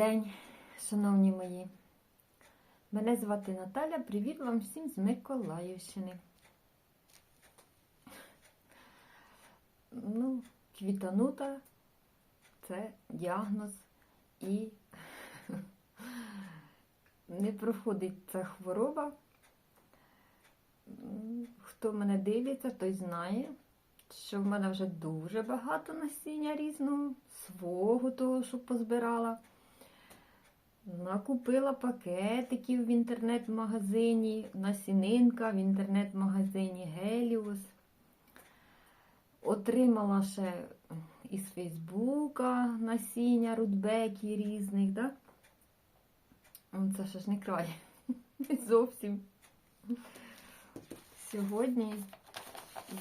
день, шановні мої. Мене звати Наталя. Привіт вам всім з Миколаївщини. Ну, квітанута це діагноз і не проходить ця хвороба. Хто мене дивиться, той знає, що в мене вже дуже багато насіння різного, свого того, що позбирала. Накупила пакетиків в інтернет-магазині, насінинка в інтернет-магазині Геліус. Отримала ще із Фейсбука насіння рудбеків різних, да? Це ще ж не край. Зовсім. Сьогодні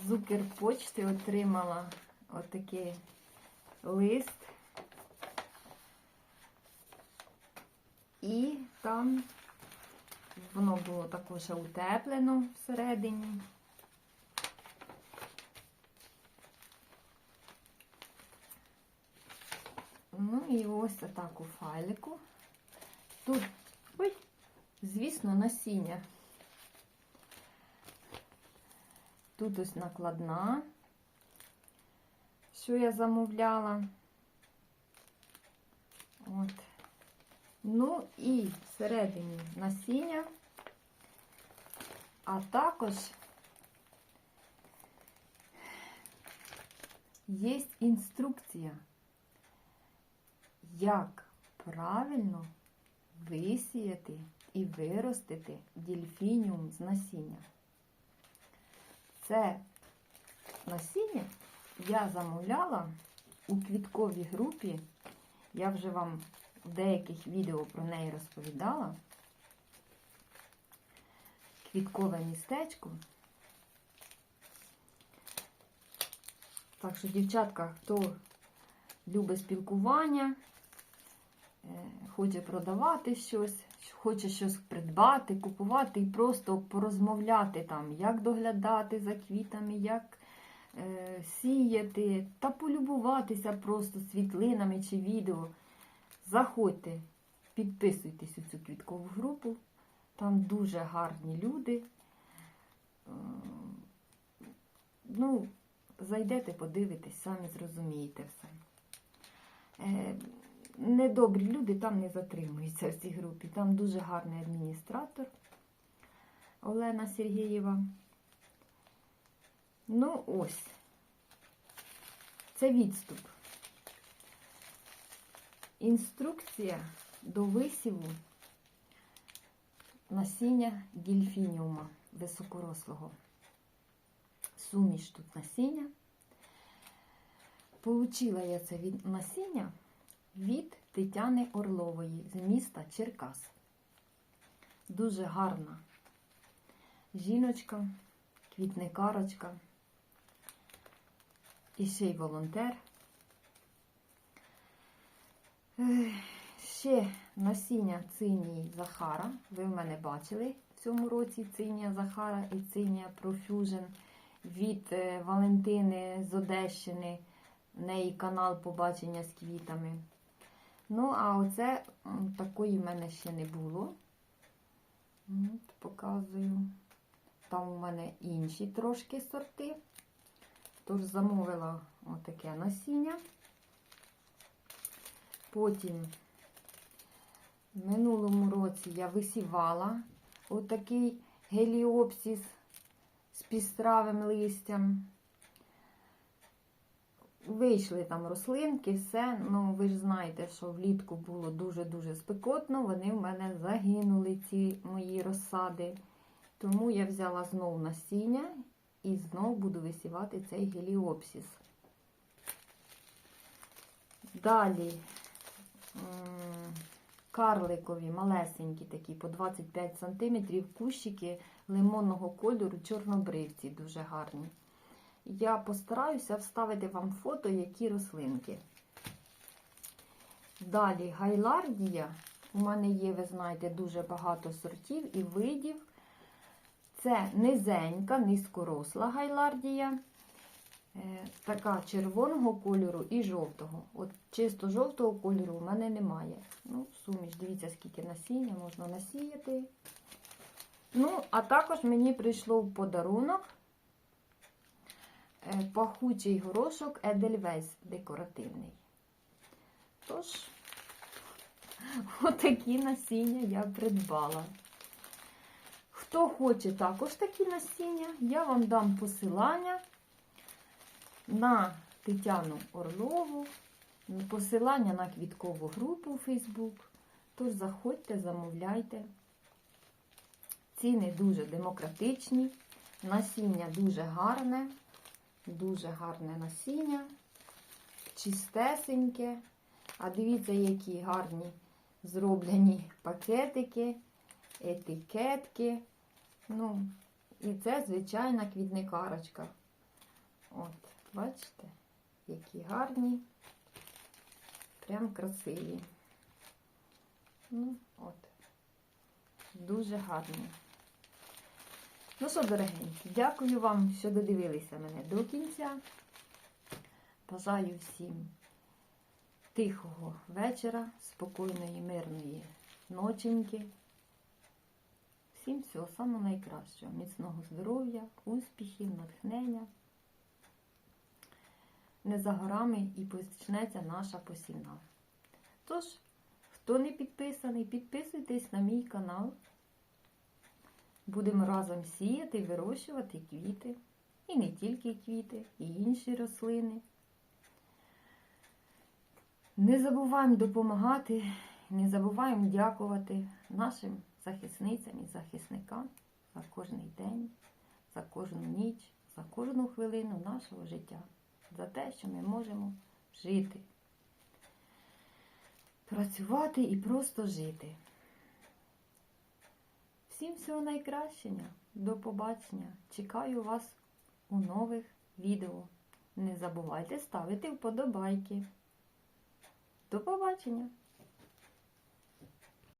з Укрпочти отримала отакий лист. І там воно було також утеплено всередині. Ну і ось так у файлику. Тут, ой, звісно, насіння. Тут ось накладна, що я замовляла. От. Ну і всередині насіння, а також є інструкція, як правильно висіяти і виростити дельфініум з насіння. Це насіння я замовляла у квітковій групі. Я вже вам деяких відео про неї розповідала. Квіткове містечко. Так що, дівчатка, хто любить спілкування, е, хоче продавати щось, хоче щось придбати, купувати і просто порозмовляти там, як доглядати за квітами, як е, сіяти, та полюбуватися просто світлинами чи відео. Заходьте, підписуйтесь у цю квіткову групу. Там дуже гарні люди. Е, Ну, зайдете, подивитесь, самі зрозумієте все. Е, Недобрі люди там не затримуються в цій групі. Там дуже гарний адміністратор Олена Сергієва. Ну, ось. Це відступ. Інструкція до висіву насіння дільфініума високорослого. Суміш тут насіння. Получила я це від насіння від Тетяни Орлової з міста Черкас. Дуже гарна жіночка, квітникарочка і ще й волонтер. Ще насіння цинії Захара. Ви в мене бачили в цьому році цинія Захара і цинія Profusion від е, Валентини з Одещини. В неї канал побачення з квітами. Ну, а оце такої в мене ще не було. От, показую. Там у мене інші трошки сорти. Тож замовила отаке насіння. Потім в минулому році я висівала отакий геліопсис з пістравим листям. Вийшли там рослинки, все. Ну, ви ж знаєте, що влітку було дуже-дуже спекотно. Вони в мене загинули, ці мої розсади. Тому я взяла знов насіння і знов буду висівати цей геліопсис. Далі карликові, малесенькі такі, по 25 см, кущики лимонного кольору, чорнобривці, дуже гарні. Я постараюся вставити вам фото, які рослинки. Далі гайлардія. У мене є, ви знаєте, дуже багато сортів і видів. Це низенька, низькоросла гайлардія. Е, така червоного кольору і жовтого. От чисто жовтого кольору у мене немає. Ну, суміш, дивіться, скільки насіння можна насіяти. Ну, а також мені прийшло в подарунок е, пахучий горошок Едельвейс декоративний. Тож, отакі насіння я придбала. Хто хоче також такі насіння, я вам дам посилання на Тетяну Орлову, посилання на квіткову групу у Фейсбук. Тож заходьте, замовляйте. Ціни дуже демократичні, насіння дуже гарне, дуже гарне насіння, чистесеньке. А дивіться, які гарні зроблені пакетики, етикетки. Ну, і це звичайна квітникарочка. От, бачите, які гарні, прям красиві. Ну, от, дуже гарні. Ну що, дорогенькі, дякую вам, що додивилися мене до кінця. Бажаю всім тихого вечора, спокійної, мирної ноченьки. Всім всього самого найкращого, міцного здоров'я, успіхів, натхнення. Не за горами і почнеться наша посівна. Тож, хто не підписаний, підписуйтесь на мій канал. Будемо разом сіяти і вирощувати квіти. І не тільки квіти, і інші рослини. Не забуваємо допомагати, не забуваємо дякувати нашим захисницям і захисникам за кожний день, за кожну ніч, за кожну хвилину нашого життя, за те, що ми можемо жити, працювати і просто жити. Всім всього найкращення, до побачення. Чекаю вас у нових відео. Не забувайте ставити вподобайки. До побачення!